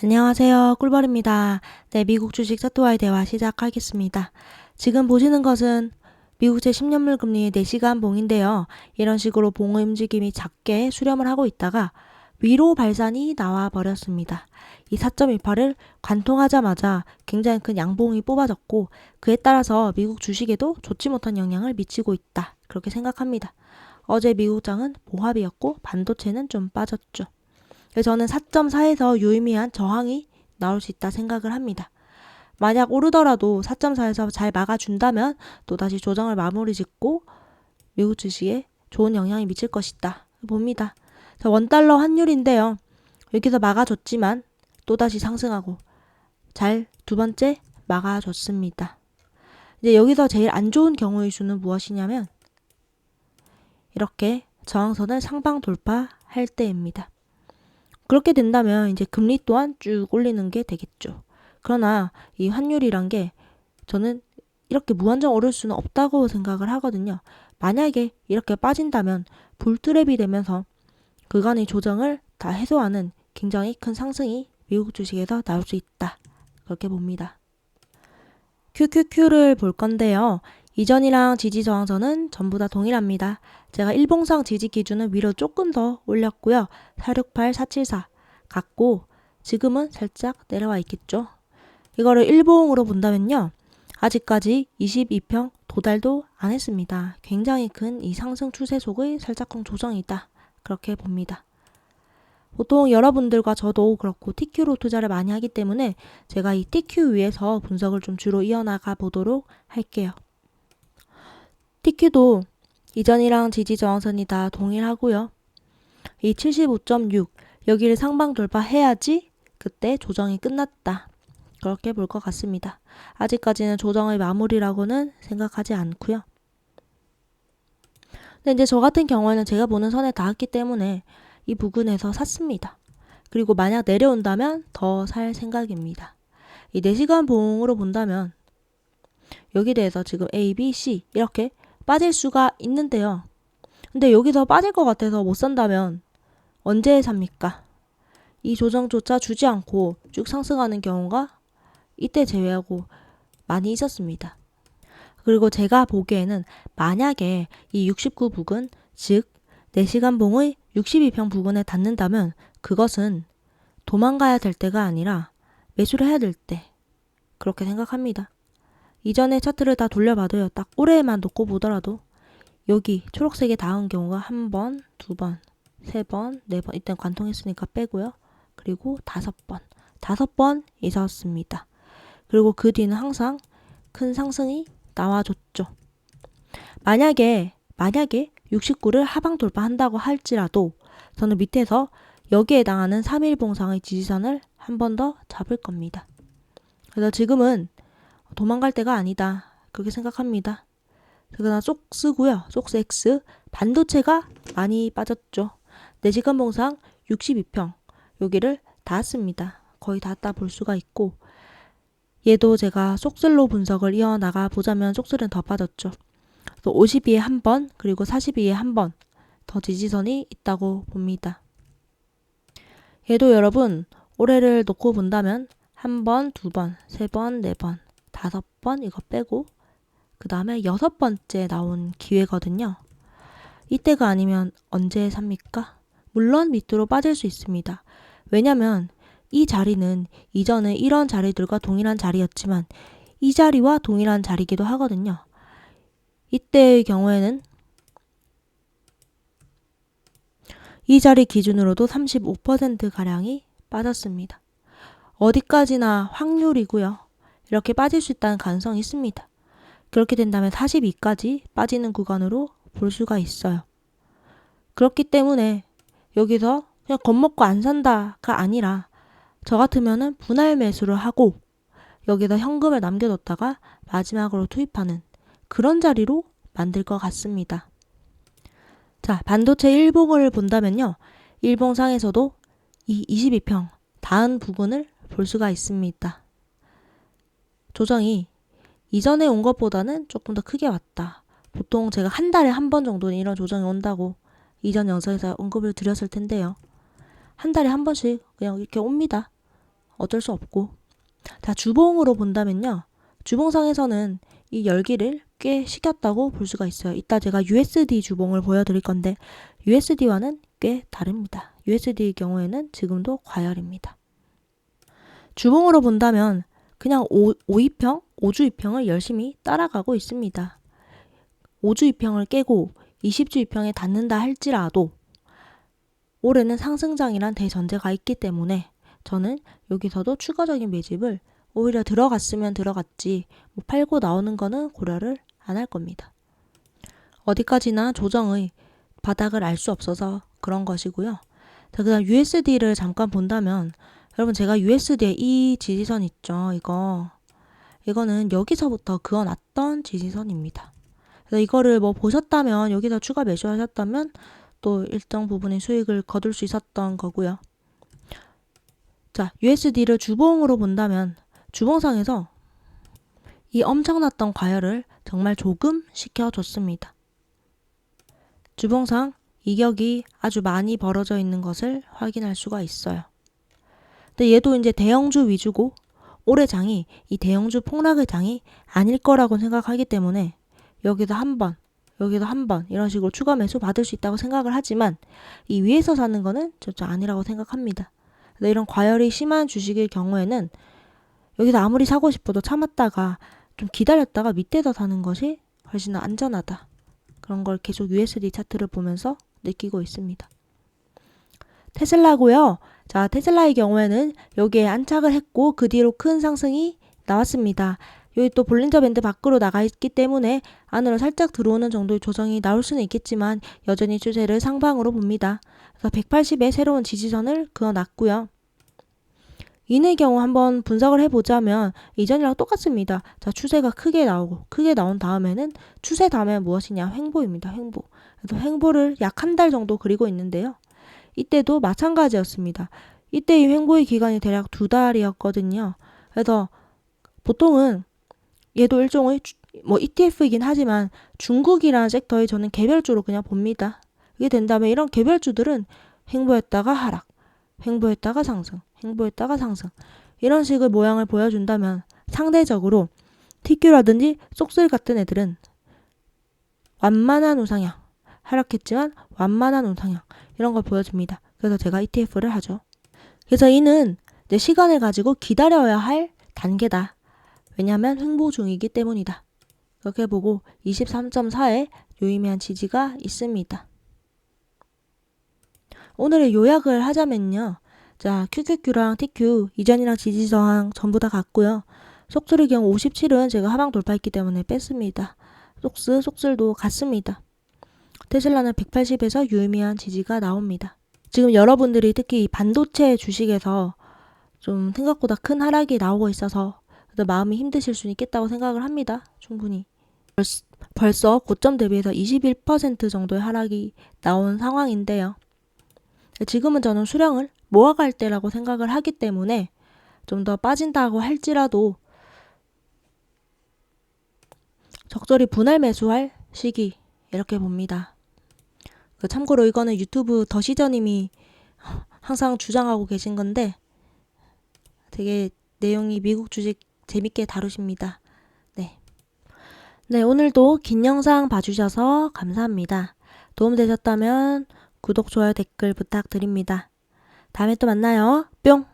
안녕하세요. 꿀벌입니다. 네, 미국 주식 사토와의 대화 시작하겠습니다. 지금 보시는 것은 미국 제 10년물 금리의 4시간 봉인데요. 이런 식으로 봉의 움직임이 작게 수렴을 하고 있다가 위로 발산이 나와 버렸습니다. 이 4.28을 관통하자마자 굉장히 큰 양봉이 뽑아졌고 그에 따라서 미국 주식에도 좋지 못한 영향을 미치고 있다. 그렇게 생각합니다. 어제 미국장은 보합이었고 반도체는 좀 빠졌죠. 저는 4.4에서 유의미한 저항이 나올 수 있다 생각을 합니다. 만약 오르더라도 4.4에서 잘 막아준다면 또다시 조정을 마무리 짓고 미국 주식에 좋은 영향이 미칠 것이다 봅니다. 원달러 환율인데요. 여기서 막아줬지만 또다시 상승하고 잘 두 번째 막아줬습니다. 이제 여기서 제일 안 좋은 경우의 수는 무엇이냐면 이렇게 저항선을 상방 돌파할 때입니다. 그렇게 된다면 이제 금리 또한 쭉 올리는 게 되겠죠. 그러나 이 환율이란 게 저는 이렇게 무한정 오를 수는 없다고 생각을 하거든요. 만약에 이렇게 빠진다면 불트랩이 되면서 그간의 조정을 다 해소하는 굉장히 큰 상승이 미국 주식에서 나올 수 있다. 그렇게 봅니다. QQQ를 볼 건데요. 이전이랑 지지 저항선은 전부 다 동일합니다. 제가 일봉상 지지 기준은 위로 조금 더 올렸고요. 468, 474 같고 지금은 살짝 내려와 있겠죠. 이거를 일봉으로 본다면요. 아직까지 22평 도달도 안 했습니다. 굉장히 큰 이 상승 추세 속의 살짝쿵 조정이다. 그렇게 봅니다. 보통 여러분들과 저도 그렇고 TQ로 투자를 많이 하기 때문에 제가 이 TQ 위에서 분석을 좀 주로 이어나가 보도록 할게요. TQ도 이전이랑 지지 저항선이 다 동일하고요. 이 75.6 여기를 상방 돌파해야지 그때 조정이 끝났다. 그렇게 볼 것 같습니다. 아직까지는 조정의 마무리라고는 생각하지 않고요. 근데 이제 저 같은 경우에는 제가 보는 선에 닿았기 때문에 이 부근에서 샀습니다. 그리고 만약 내려온다면 더 살 생각입니다. 이 4시간 봉으로 본다면 여기 대해서 지금 A, B, C 이렇게 빠질 수가 있는데요. 근데 여기서 빠질 것 같아서 못 산다면 언제 삽니까? 이 조정조차 주지 않고 쭉 상승하는 경우가 이때 제외하고 많이 있었습니다. 그리고 제가 보기에는 만약에 이 69 부근, 즉 4시간 봉의 62평 부근에 닿는다면 그것은 도망가야 될 때가 아니라 매수를 해야 될 때. 그렇게 생각합니다. 이전에 차트를 다 돌려봐도요. 딱 올해만 놓고 보더라도 여기 초록색에 닿은 경우가 한 번, 두 번, 세 번, 네 번. 일단 관통했으니까 빼고요. 그리고 다섯 번. 다섯 번 있었습니다. 그리고 그 뒤는 항상 큰 상승이 나와줬죠. 만약에, 만약에 69를 하방 돌파한다고 할지라도 저는 밑에서 여기에 해당하는 3일 봉상의 지지선을 한 번 더 잡을 겁니다. 그래서 지금은 도망갈 때가 아니다. 그렇게 생각합니다. 그러나 쏙쓰고요. 쏙스 X 반도체가 많이 빠졌죠. 4시간 봉상 62평 여기를 닿았습니다. 거의 닿았다 볼 수가 있고 얘도 제가 속슬로 분석을 이어나가 보자면 속슬은 더 빠졌죠. 52에 한 번, 그리고 42에 한 번 더 지지선이 있다고 봅니다. 얘도 여러분, 올해를 놓고 본다면 한 번, 두 번, 세 번, 네 번, 다섯 번 이거 빼고 그 다음에 여섯 번째 나온 기회거든요. 이때가 아니면 언제 삽니까? 물론 밑으로 빠질 수 있습니다. 왜냐면 이 자리는 이전에 이런 자리들과 동일한 자리였지만 이 자리와 동일한 자리기도 하거든요. 이때의 경우에는 이 자리 기준으로도 35%가량이 빠졌습니다. 어디까지나 확률이고요. 이렇게 빠질 수 있다는 가능성이 있습니다. 그렇게 된다면 42까지 빠지는 구간으로 볼 수가 있어요. 그렇기 때문에 여기서 그냥 겁먹고 안 산다가 아니라 저 같으면은 분할 매수를 하고 여기다 현금을 남겨뒀다가 마지막으로 투입하는 그런 자리로 만들 것 같습니다. 자, 반도체 일봉을 본다면요. 일봉상에서도 이 22평 닿은 부분을 볼 수가 있습니다. 조정이 이전에 온 것보다는 조금 더 크게 왔다. 보통 제가 한 달에 한 번 정도는 이런 조정이 온다고 이전 영상에서 언급을 드렸을 텐데요. 한 달에 한 번씩 그냥 이렇게 옵니다. 어쩔 수 없고. 자, 주봉으로 본다면요. 주봉상에서는 이 열기를 꽤 식혔다고 볼 수가 있어요. 이따 제가 USD 주봉을 보여드릴 건데 USD와는 꽤 다릅니다. USD의 경우에는 지금도 과열입니다. 주봉으로 본다면 그냥 5, 5위평, 5주 2평을 열심히 따라가고 있습니다. 5주 2평을 깨고 20주 2평에 닿는다 할지라도 올해는 상승장이란 대전제가 있기 때문에 저는 여기서도 추가적인 매집을 오히려 들어갔으면 들어갔지 뭐 팔고 나오는 거는 고려를 안 할 겁니다. 어디까지나 조정의 바닥을 알 수 없어서 그런 것이고요. 자, 그다음 USD를 잠깐 본다면 여러분 제가 USD의 이 지지선 있죠. 이거 이거는 여기서부터 그어놨던 지지선입니다. 그래서 이거를 뭐 보셨다면 여기서 추가 매수하셨다면 또 일정 부분의 수익을 거둘 수 있었던 거고요. 자, USD를 주봉으로 본다면 주봉상에서 이 엄청났던 과열을 정말 조금 시켜줬습니다. 주봉상 이격이 아주 많이 벌어져 있는 것을 확인할 수가 있어요. 근데 얘도 이제 대형주 위주고 올해 장이 이 대형주 폭락의 장이 아닐 거라고 생각하기 때문에 여기도 한 번, 여기도 한 번 이런 식으로 추가 매수 받을 수 있다고 생각을 하지만 이 위에서 사는 거는 저쪽 아니라고 생각합니다. 근데 이런 과열이 심한 주식의 경우에는 여기서 아무리 사고 싶어도 참았다가 좀 기다렸다가 밑에서 사는 것이 훨씬 안전하다. 그런 걸 계속 USD 차트를 보면서 느끼고 있습니다. 테슬라고요. 자, 테슬라의 경우에는 여기에 안착을 했고 그 뒤로 큰 상승이 나왔습니다. 여기 또 볼린저 밴드 밖으로 나가 있기 때문에 안으로 살짝 들어오는 정도의 조정이 나올 수는 있겠지만 여전히 추세를 상방으로 봅니다. 그래서 180의 새로운 지지선을 그어놨고요. 인의 경우 한번 분석을 해보자면 이전이랑 똑같습니다. 자, 추세가 크게 나오고 크게 나온 다음에는 추세 다음에 무엇이냐? 횡보입니다. 횡보. 그래서 횡보를 약 한 달 정도 그리고 있는데요. 이때도 마찬가지였습니다. 이때 이 횡보의 기간이 대략 두 달이었거든요. 그래서 보통은 얘도 일종의 주- 뭐 ETF이긴 하지만 중국이라는 섹터에 저는 개별주로 그냥 봅니다. 이게 된다면 이런 개별주들은 횡보했다가 하락, 횡보했다가 상승, 횡보했다가 상승 이런 식의 모양을 보여준다면 상대적으로 TQ라든지 쏙슬 같은 애들은 완만한 우상향 하락했지만 완만한 우상향 이런 걸 보여줍니다. 그래서 제가 ETF를 하죠. 그래서 이는 내 시간을 가지고 기다려야 할 단계다. 왜냐하면 횡보 중이기 때문이다. 그렇게 보고 23.4에 유의미한 지지가 있습니다. 오늘의 요약을 하자면요. 자, QQQ랑 TQ 이전이랑 지지저항 전부 다 같고요. 속술의 경우 57은 제가 하방 돌파했기 때문에 뺐습니다. 속스, 속술도 같습니다. 테슬라는 180에서 유의미한 지지가 나옵니다. 지금 여러분들이 특히 이 반도체 주식에서 좀 생각보다 큰 하락이 나오고 있어서 마음이 힘드실 수 있겠다고 생각을 합니다. 충분히. 벌- 벌써 고점 대비해서 21% 정도의 하락이 나온 상황인데요. 지금은 저는 수량을 모아갈 때라고 생각을 하기 때문에 좀 더 빠진다고 할지라도 적절히 분할 매수할 시기 이렇게 봅니다. 그 참고로 이거는 유튜브 더 시저님이 항상 주장하고 계신 건데 되게 내용이 미국 주식 재밌게 다루십니다. 네. 네, 오늘도 긴 영상 봐주셔서 감사합니다. 도움 되셨다면 구독, 좋아요, 댓글 부탁드립니다. 다음에 또 만나요. 뿅!